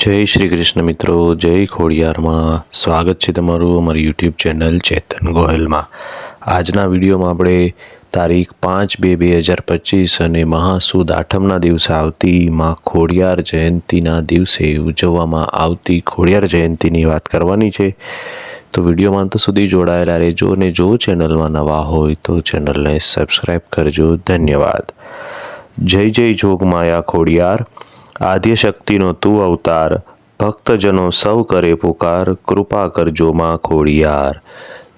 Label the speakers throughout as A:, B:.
A: જય શ્રી કૃષ્ણ મિત્રો, જય ખોડિયારમાં. સ્વાગત છે તમારું અમારી યુટ્યુબ ચેનલ ચેતન ગોહિલમાં આજના વિડીયોમાં આપણે તારીખ પાંચ બે બે હજાર પચીસ અને મહાસુદ આઠમના દિવસે આવતી માં ખોડિયાર જયંતિના દિવસે ઉજવવામાં આવતી ખોડિયાર જયંતિની વાત કરવાની છે. તો વિડીયોમાં અંત સુધી જોડાયેલા રહેજો અને જો ચેનલમાં નવા હોય તો ચેનલને સબસ્ક્રાઈબ કરજો. ધન્યવાદ. જય જય જોગમાયા ખોડિયાર. આદ્ય શક્તિનો તું અવતાર, ભક્તજનો સૌ કરે પુકાર, કૃપા કરજો માં ખોડિયાર.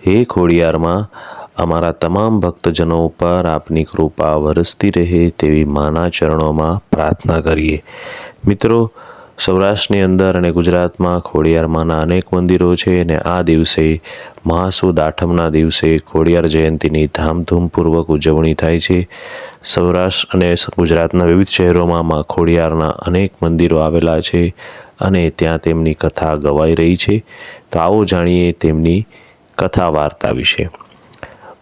A: હે ખોડિયારમાં અમારા તમામ ભક્તજનો ઉપર આપની કૃપા વરસતી રહે તેવી માના ચરણોમાં પ્રાર્થના કરીએ. મિત્રો સૌરાષ્ટ્રની અંદર અને ગુજરાતમાં ખોડિયારમાંના અનેક મંદિરો છે અને આ દિવસે મહાસુદ આઠમના દિવસે ખોડિયાર જયંતિની ધામધૂમપૂર્વક ઉજવણી થાય છે. સૌરાષ્ટ્ર અને ગુજરાતના વિવિધ શહેરોમાં ખોડિયારના અનેક મંદિરો આવેલા છે અને ત્યાં તેમની કથા ગવાઈ રહી છે. તો આવો જાણીએ તેમની કથા વાર્તા વિશે.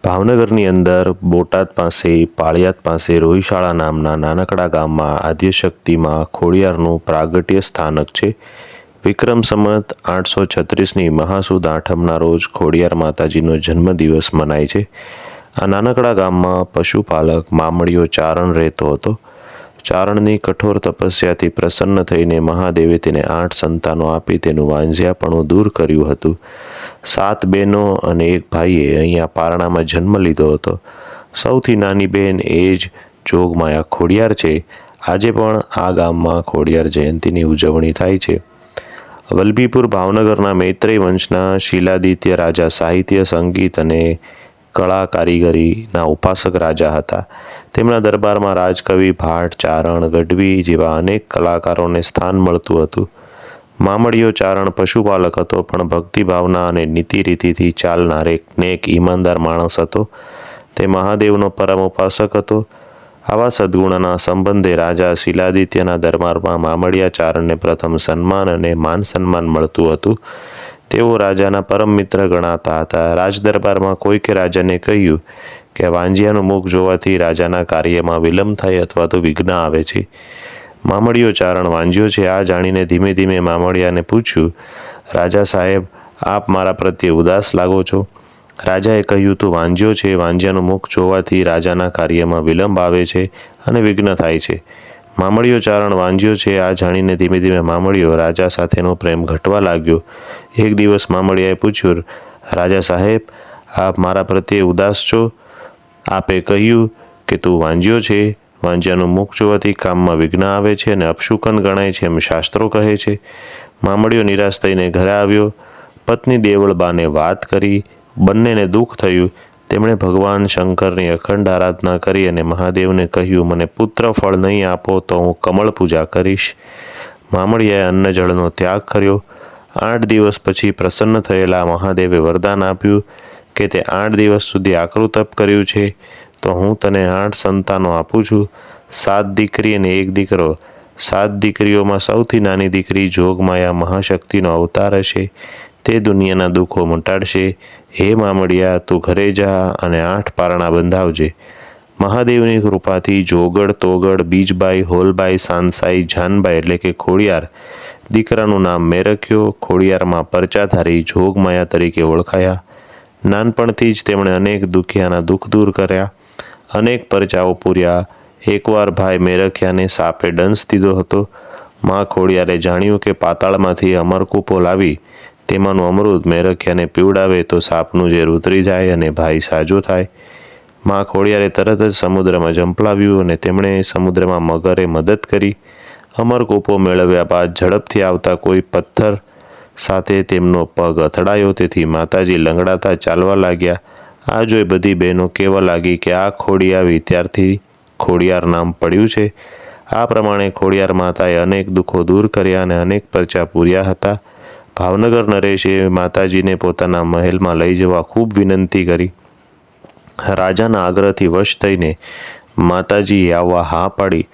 A: ભાવનગરની અંદર બોટાદ પાસે, પાળિયાદ પાસે રોહિશાળા નામના નાનકડા ગામમાં આદ્યશક્તિમાં ખોડિયારનું પ્રાગટ્ય સ્થાનક છે. વિક્રમ સંમત આઠસો છત્રીસની મહાસુદ આઠમના રોજ ખોડિયાર માતાજીનો જન્મદિવસ મનાય છે. આ નાનકડા ગામમાં પશુપાલક, મામડીઓ ચારણ રહેતો હતો. ચારણની કઠોર તપસ્યાથી પ્રસન્ન થઈને મહાદેવે તેને આઠ સંતાનો આપી તેનું વાંઝિયાપણું દૂર કર્યું હતું. સાત બહેનો અને એક ભાઈએ અહીંયા પારણામાં જન્મ લીધો હતો. સૌથી નાની બહેન એ જ જોગમાયા ખોડિયાર છે. આજે પણ આ ગામમાં ખોડિયાર જયંતિની ઉજવણી થાય છે. વલભીપુર ભાવનગરના મૈત્રેય વંશના શિલાદિત્ય રાજા સાહિત્ય, સંગીત અને કળા કારીગરીના ઉપાસક રાજા હતા. તેમના દરબારમાં રાજકવિ, ભાટ, ચારણ, ગઢવી જેવા અનેક કલાકારોને સ્થાન મળતું હતું. મામડીયો ચારણ પશુપાલક હતો, પણ ભક્તિભાવના અને નીતિ રીતિથી ચાલનાર એક નેક ઈમાનદાર માણસ હતો. તે મહાદેવનો પરમ ઉપાસક હતો. આવા સદગુણના સંબંધે રાજા શિલાદિત્યના દરબારમાં મામડિયા ચારણને પ્રથમ સન્માન અને માન સન્માન મળતું હતું. તેઓ રાજાના પરમ મિત્ર ગણાતા હતા. રાજદરબારમાં કોઈકે રાજાને કહ્યું કે, વાંજિયાનું મુખ જોવાથી રાજાના કાર્યમાં વિલંબ થાય અથવા તો વિઘ્ન આવે છે. મામડિયો ચારણ વાંજ્યો છે. આ જાણીને ધીમે ધીમે મામડિયાને પૂછ્યું, રાજા સાહેબ, આપ મારા પ્રત્યે ઉદાસ લાગો છો? રાજાએ કહ્યું, તું વાંજ્યો છે. વાંજ્યાનું મુખ જોવાથી રાજાના કાર્યમાં વિલંબ આવે છે અને વિઘ્ન થાય છે. મામડિયો ચારણ વાંજ્યો છે. આ જાણીને ધીમે ધીમે મામળીઓ રાજા સાથેનો પ્રેમ ઘટવા લાગ્યો. એક દિવસ મામળિયાએ પૂછ્યું, રાજા સાહેબ, આપ મારા પ્રત્યે ઉદાસ છો? આપે કહ્યું કે તું વાંજ્યો છે. વાંજ્યાનું મુખ જોવાથી કામમાં વિઘ્ન આવે છે અને અપશુકન ગણાય છે એમ શાસ્ત્રો કહે છે. મામડિયો નિરાશ થઈને ઘરે આવ્યો. પત્ની દેવળબાને વાત કરી. બંનેને દુઃખ થયું. તેમણે ભગવાન શંકરની અખંડ આરાધના કરી અને મહાદેવને કહ્યું, મને પુત્ર ફળ નહીં આપો તો હું કમળ પૂજા કરીશ. મામળિયાએ અન્ન જળનો ત્યાગ કર્યો. આઠ દિવસ પછી પ્રસન્ન થયેલા મહાદેવે વરદાન આપ્યું કે તે આઠ દિવસ સુધી આકરું તપ કર્યું છે. તો હું તને આઠ સંતાનો આપું છું. સાત દીકરી અને એક દીકરો. સાત દીકરીઓમાં સૌથી નાની દીકરી જોગમાયા મહાશક્તિનો અવતાર હશે. તે દુનિયાના દુઃખો મટાડશે. હે મામડિયા, તું ઘરે જા અને આઠ પારણા બંધાવજે. મહાદેવની કૃપાથી જોગડ, તોગડ, બીજબાઈ, હોલબાઈ, સાનસાઈ, જાનબાઈ એટલે કે ખોડિયાર દીકરાનું નામ મેરખ્યો ખોડિયારમાં પરચાધારી જોગમાયા તરીકે ઓળખાયા. નાનપણથી જ તેમણે અનેક દુખિયાના દુઃખ દૂર કર્યા. અનેક પરચાઓ પૂર્યા. એકવાર ભાઈ મેરખિયાને સાપે ડંસ દીધો હતો. મા ખોડિયારે જાણ્યું કે પાતાળમાંથી અમરકૂપો લાવી તેમાંનું અમૃત મેરખ્યાને પીવડાવે તો સાપનું ઝેર ઉતરી જાય અને ભાઈ સાજો થાય. મા ખોડિયારે તરત જ સમુદ્રમાં જંપલાવ્યું અને તેમણે સમુદ્રમાં મગરે મદદ કરી. અમરકૂપો મેળવ્યા બાદ ઝડપથી આવતા કોઈ પથ્થર સાથે તેમનો પગ અથડાયો. તેથી માતાજી લંગડાતા ચાલવા લાગ્યા. આ જોઈ બધી બહેનો કહેવા લાગી કે આ ખોડી આવી ત્યારથી ખોડિયાર નામ પડ્યું છે. આ પ્રમાણે ખોડિયાર માતાએ અનેક દુઃખો દૂર કર્યા અને અનેક પરચા પૂર્યા હતા. ભાવનગર નરેશે માતાજીને પોતાના મહેલમાં લઈ જવા ખૂબ વિનંતી કરી. રાજાના આગ્રહથી વશ થઈને માતાજીએ આવવા હા પાડી,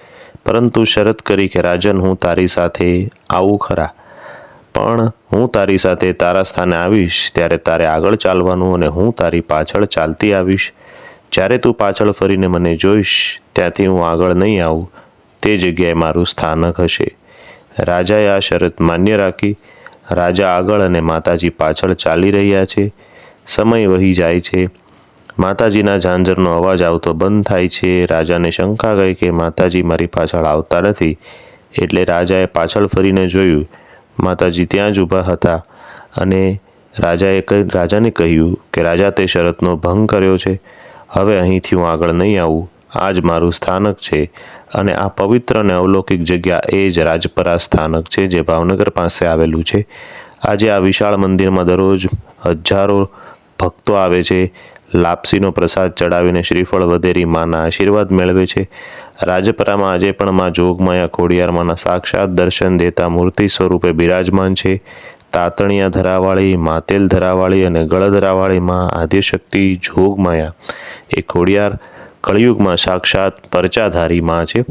A: પરંતુ શરત કરી કે, રાજન, હું તારી સાથે આવું ખરા. પણ હું તારી સાથે તારા સ્થાને આવીશ, ત્યારે તારે આગળ ચાલવાનું અને હું તારી પાછળ ચાલતી આવીશ. જ્યારે તું પાછળ ફરીને મને જોઈશ, ત્યાંથી હું આગળ નહીં આવું. તે જગ્યાએ મારું સ્થાનક હશે. રાજાએ આ શરત માન્ય રાખી. રાજા આગળ અને માતાજી પાછળ ચાલી રહ્યા છે. સમય વહી જાય છે. માતાજીના ઝાંઝરનો અવાજ આવતો બંધ થાય છે. રાજાને શંકા ગઈ કે માતાજી મારી પાછળ આવતા નથી. એટલે રાજાએ પાછળ ફરીને જોયું, માતાજી ત્યાં જ ઊભા હતા. અને રાજાએ રાજાને કહ્યું કે, રાજા તે શરતનો ભંગ કર્યો છે. હવે અહીંથી હું આગળ નહીં આવું. આ જ મારું સ્થાનક છે અને આ પવિત્ર અને અવલૌકિક જગ્યા એ જ રાજપરા સ્થાનક છે જે ભાવનગર પાસે આવેલું છે. આજે આ વિશાળ મંદિરમાં દરરોજ હજારો ભક્તો આવે છે. લાપસીનો પ્રસાદ ચડાવીને શ્રીફળ વધેરી માના આશીર્વાદ મેળવે છે. રાજપરામાં આજે પણ માં જોગમાયા ખોડિયારમાંના સાક્ષાત દર્શન દેતા મૂર્તિ સ્વરૂપે બિરાજમાન છે. તાતણિયા ધરાવાળી, માતેલ ધરાવાળી અને ગળ ધરાવાળી માં આદ્યશક્તિ જોગમાયા. એ ખોડિયાર કળિયુગમાં સાક્ષાત પરચાધારી માં છે.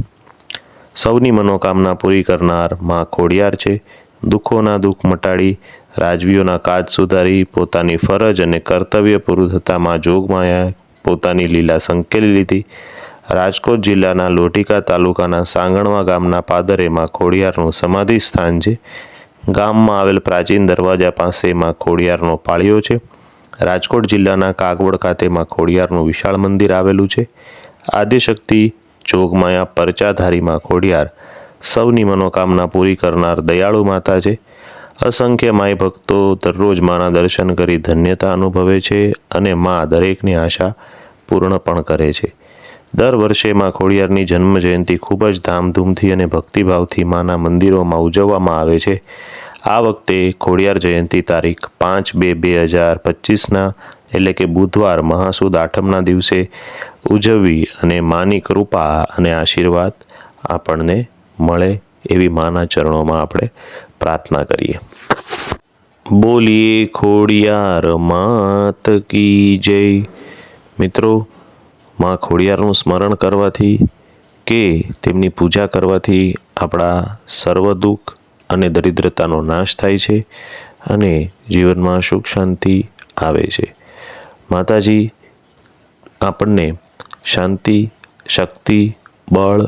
A: સૌની મનોકામના પૂરી કરનારમાં ખોડિયાર છે. દુઃખોના દુઃખ મટાડી, રાજવીઓના કાજ સુધારી, પોતાની ફરજ અને કર્તવ્ય પૂરું થતાં માં જોગમાયા, પોતાની લીલા સંકેલી લીધી. રાજકોટ જિલ્લાના લોટિકા તાલુકાના સાંગણવા ગામના પાદરેમાં ખોડિયારનું સમાધિ સ્થાન છે. ગામમાં આવેલ પ્રાચીન દરવાજા પાસે માં ખોડિયારનો પાળિયો છે. રાજકોટ જિલ્લાના કાગવડ ખાતેમાં ખોડિયારનું વિશાળ મંદિર આવેલું છે. આદ્યશક્તિ જોગમાયા પરચાધારીમાં ખોડિયાર સૌની મનોકામના પૂરી કરનાર દયાળુ માતા છે. અસંખ્ય માય ભક્તો દરરોજ માના દર્શન કરી ધન્યતા અનુભવે છે અને મા દરેકની આશા પૂર્ણ પણ કરે છે. દર વર્ષે માં ખોડિયારની જન્મ જયંતિ ખૂબ જ ધામધૂમથી અને ભક્તિભાવથી માના મંદિરોમાં ઉજવવામાં આવે છે. આ વખતે ખોડિયાર જયંતિ તારીખ પાંચ બે બે હજાર પચીસના, એટલે કે બુધવાર મહાસુદ આઠમના દિવસે ઉજવવી અને માની કૃપા અને આશીર્વાદ આપણને મળે એવી માના ચરણોમાં આપણે પ્રાર્થના કરીએ. બોલીએ ખોડિયાર માત કી જય. મિત્રો, માં ખોડિયારનું સ્મરણ કરવાથી કે તેમની પૂજા કરવાથી આપણા સર્વ દુઃખ અને દરિદ્રતાનો નાશ થાય છે અને જીવનમાં સુખ શાંતિ આવે છે. માતાજી, આપણને શાંતિ, શક્તિ, બળ,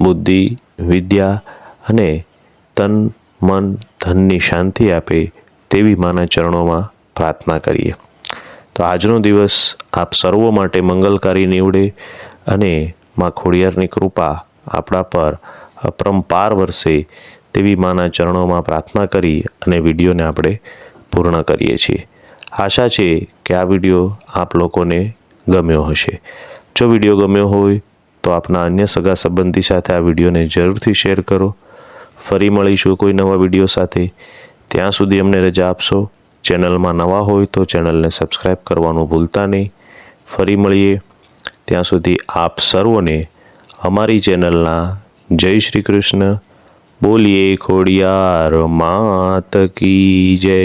A: બુદ્ધિ, વિદ્યા અને તન, મન, ધનની શાંતિ આપે તેવી માના ચરણોમાં પ્રાર્થના કરીએ. તો આજનો દિવસ આપ સર્વો માટે મંગલકારી નીવડે અને માં ખોડિયારની કૃપા આપણા પર અપરંપાર વરસે તેવી માના ચરણોમાં પ્રાર્થના કરી અને વિડીયોને આપણે પૂર્ણ કરીએ છીએ. આશા છે કે આ વીડિયો આપ લોકોને ગમ્યો હશે. જો વીડિયો ગમ્યો હોય તો આપના અન્ય સગા સંબંધી સાથે આ વિડીયોને જરૂરથી શેર કરો. ફરી મળીશું કોઈ નવા વીડિયો સાથે. ત્યાં સુધી અમને રજા આપશો. ચેનલમાં નવા હોય તો ચેનલને સબસ્ક્રાઈબ કરવાનું ભૂલતા નહીં. ફરી મળીએ. ત્યાં સુધી આપ સર્વોને અમારી ચેનલના જય શ્રી કૃષ્ણ. બોલીએ ખોડિયાર માત કી જય.